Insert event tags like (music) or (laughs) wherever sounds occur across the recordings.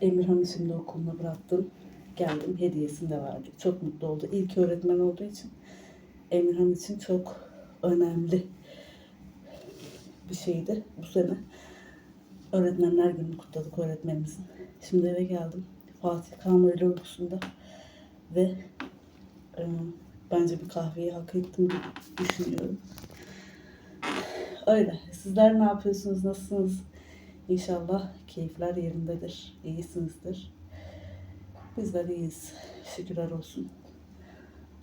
Emirhan'ı şimdi okuluna bıraktım. Geldim hediyesini de verdik. Çok mutlu oldu. İlk öğretmen olduğu için Emirhan için çok önemli bir şeydi bu sene. Öğretmenler gününü kutladık öğretmenimizin. Şimdi eve geldim. Fatih öğle uykusunda ve e, bence bir kahveyi hak ettim düşünüyorum. Öyle. Sizler ne yapıyorsunuz? Nasılsınız? İnşallah keyifler yerindedir. iyisinizdir. Bizler iyiyiz. Şükürler olsun.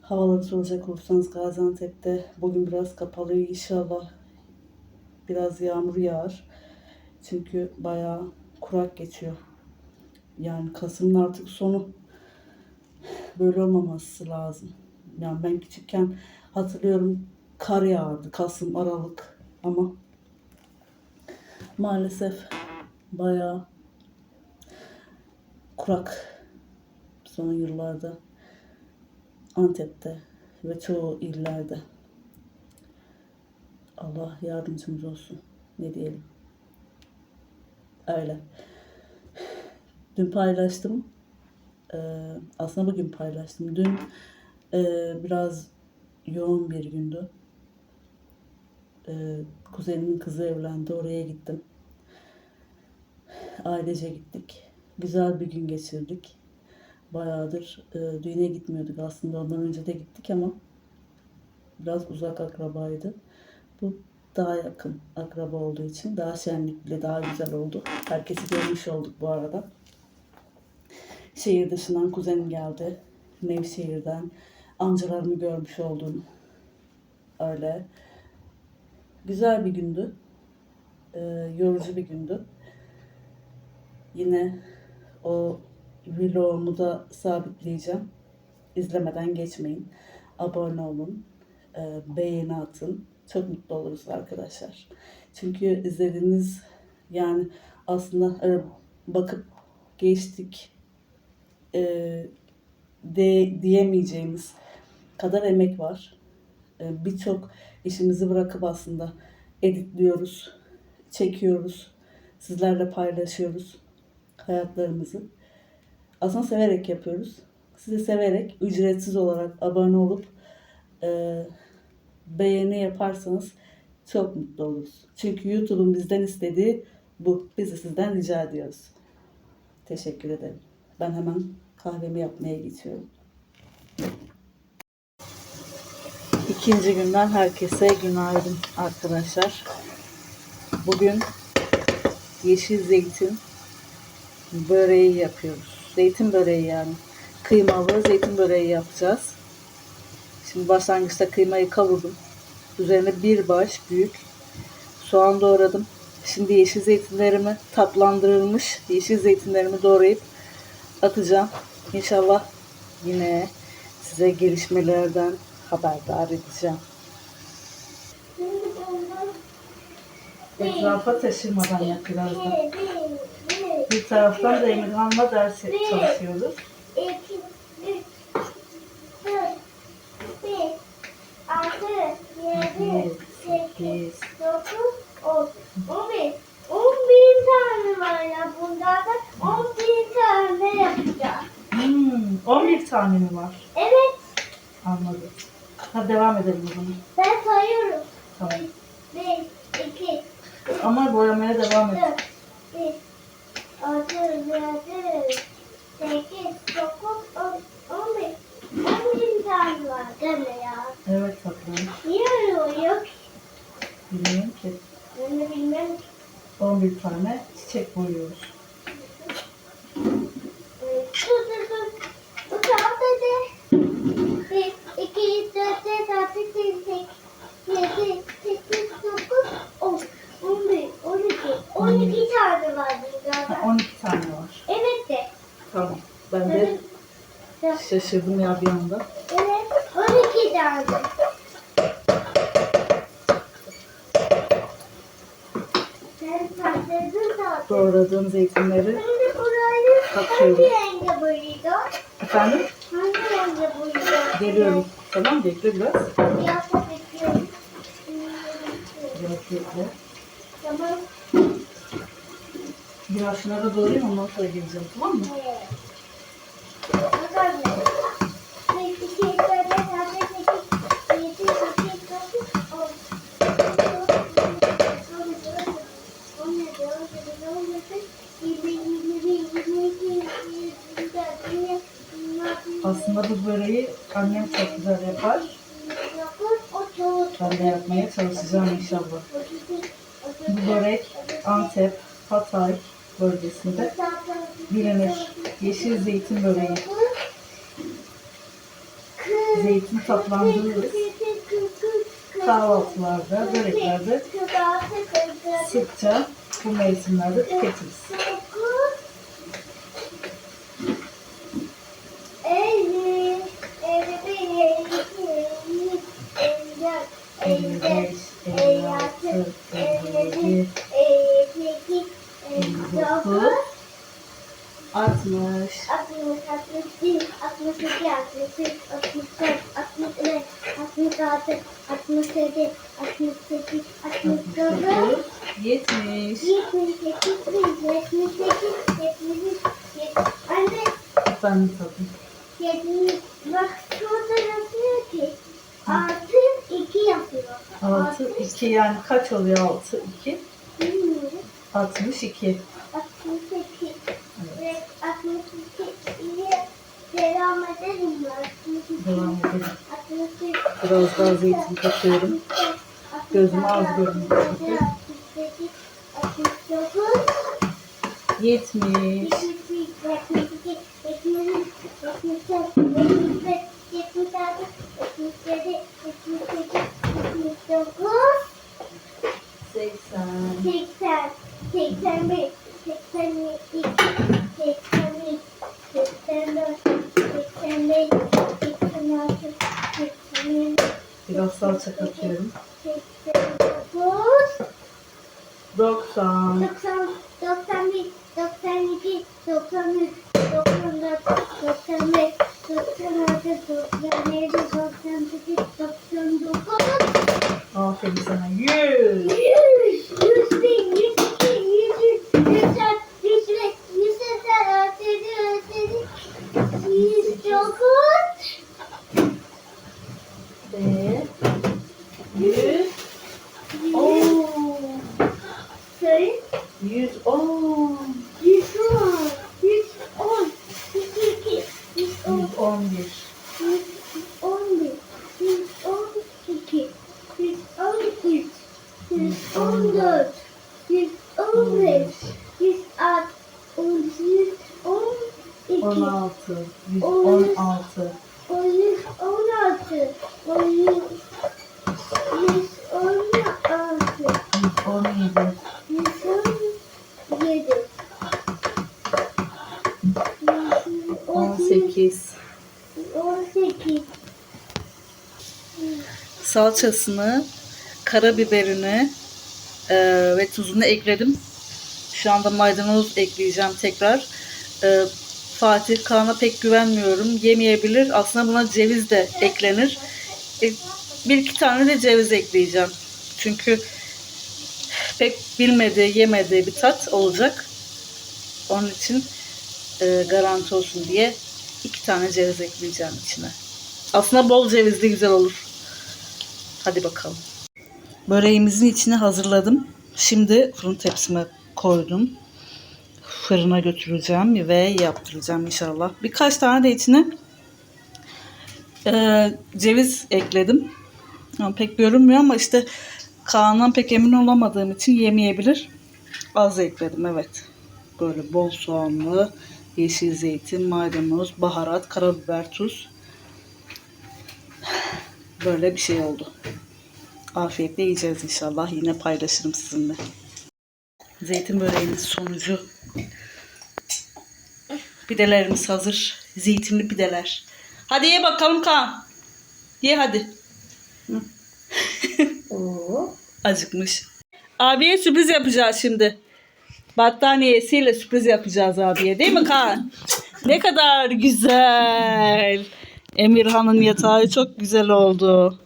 Havaları soracak olursanız Gaziantep'te bugün biraz kapalı. İnşallah biraz yağmur yağar. Çünkü bayağı kurak geçiyor. Yani Kasım'ın artık sonu böyle olmaması lazım. Yani ben küçükken hatırlıyorum kar yağardı Kasım, Aralık ama maalesef bayağı kurak son yıllarda Antep'te ve çoğu illerde. Allah yardımcımız olsun. Ne diyelim. Öyle. Dün paylaştım. Ee, aslında bugün paylaştım. Dün e, biraz yoğun bir gündü. Ee, kuzenimin kızı evlendi. Oraya gittim. Ailece gittik. Güzel bir gün geçirdik. Bayağıdır e, düğüne gitmiyorduk aslında. Ondan önce de gittik ama biraz uzak akrabaydı. Bu daha yakın akraba olduğu için daha şenlikli, daha güzel oldu. Herkesi görmüş olduk bu arada. Şehir dışından kuzenim geldi. Nevşehir'den. Amcalarımı görmüş oldum. Öyle. Güzel bir gündü. Ee, yorucu bir gündü. Yine o vlogumu da sabitleyeceğim. İzlemeden geçmeyin. Abone olun. e, beğeni atın. Çok mutlu oluruz arkadaşlar. Çünkü izlediğiniz yani aslında e, bakıp geçtik e, de, diyemeyeceğimiz kadar emek var. Birçok işimizi bırakıp aslında editliyoruz, çekiyoruz, sizlerle paylaşıyoruz hayatlarımızı. Aslında severek yapıyoruz. Sizi severek, ücretsiz olarak abone olup e, beğeni yaparsanız çok mutlu oluruz. Çünkü YouTube'un bizden istediği bu. Biz de sizden rica ediyoruz. Teşekkür ederim. Ben hemen kahvemi yapmaya geçiyorum. İkinci günden herkese günaydın arkadaşlar. Bugün yeşil zeytin böreği yapıyoruz. Zeytin böreği yani. Kıymalı zeytin böreği yapacağız. Şimdi başlangıçta kıymayı kavurdum. Üzerine bir baş büyük soğan doğradım. Şimdi yeşil zeytinlerimi tatlandırılmış yeşil zeytinlerimi doğrayıp atacağım. İnşallah yine size gelişmelerden haberdar edeceğim. Etrafa taşırmadan yap biraz da. Bir taraftan da Emirhan'la ders çalışıyoruz. iki, üç, dört, beş, altı, yedi, sekiz, dokuz, on. On bir. On bir tane var ya bunlardan. On bir tane yapacağız. Hmm, 11 tane mi var? Evet, Anladım. Hadi devam edelim o zaman. ben sayıyorum. Tamam. Bir, iki, Ama boyamaya devam et. dört, Jadi. Şaşırdım ya bir anda. Evet, on iki tane. Sen taşladın da. Doğradığım zeytinleri Şimdi burayı Katıyorum. hangi renge boyayacağım? efendim Hangi renge boyayacağım? geliyorum. Tamam bekle biraz. Biraz da bekliyorum. Biraz bekle. Tamam. Biraz şunları doğrayayım ondan sonra geleceğim tamam mı? Aslında bu böreği annem çok güzel yapar. Ben de yapmaya çalışacağım inşallah. Bu börek Antep, Hatay bölgesinde bilinir. Yeşil zeytin böreği. Zeytin tatlandırırız. Kahvaltılarda, böreklerde sıkça bu mevsimlerde tüketiriz. Elli 56, 57, 59, 60. 69, 70. Anne, Ben tadım. yedi, bak 2 yani kaç oluyor 6, 2? Bilmiyorum. 62. 68 ve 62'ye devam edelim mi? 62, Devam edelim. 68, Biraz daha zeytin katıyorum. Gözüme az görünüyor çünkü. 68, 69, 70. 72, 72, 73, 74, Biraz salça katıyorum. 89, 90. 90, 91, 92, 93, 94, 95, 96, 97, 98, 99, Aferin sana. 100. 16. 116. 116, 116, 117. 117, 18. 18, Salçasını, karabiberini e, ve tuzunu ekledim. Şu anda maydanoz ekleyeceğim tekrar. E, Fatih Kaan'a pek güvenmiyorum. Yemeyebilir. Aslında buna ceviz de eklenir. E, bir iki tane de ceviz ekleyeceğim. Çünkü pek bilmediği, yemediği bir tat olacak. Onun için e, garanti olsun diye iki tane ceviz ekleyeceğim içine. Aslında bol cevizli güzel olur. Hadi bakalım. Böreğimizin içine hazırladım. Şimdi fırın tepsime koydum. Fırına götüreceğim ve yaptıracağım inşallah. Birkaç tane de içine e, ceviz ekledim. Ama pek görünmüyor ama işte Kaan'dan pek emin olamadığım için yemeyebilir. Az ekledim evet. Böyle bol soğanlı, yeşil zeytin, maydanoz, baharat, karabiber, tuz. Böyle bir şey oldu. Afiyetle yiyeceğiz inşallah. Yine paylaşırım sizinle. Zeytin böreğinin sonucu. Pidelerimiz hazır. Zeytinli pideler. Hadi ye bakalım Kaan. Ye hadi. Acıkmış. Abiye sürpriz yapacağız şimdi. Battaniyesiyle sürpriz yapacağız abiye. Değil mi Kaan? (laughs) Ne kadar güzel. Emirhan'ın yatağı çok güzel oldu.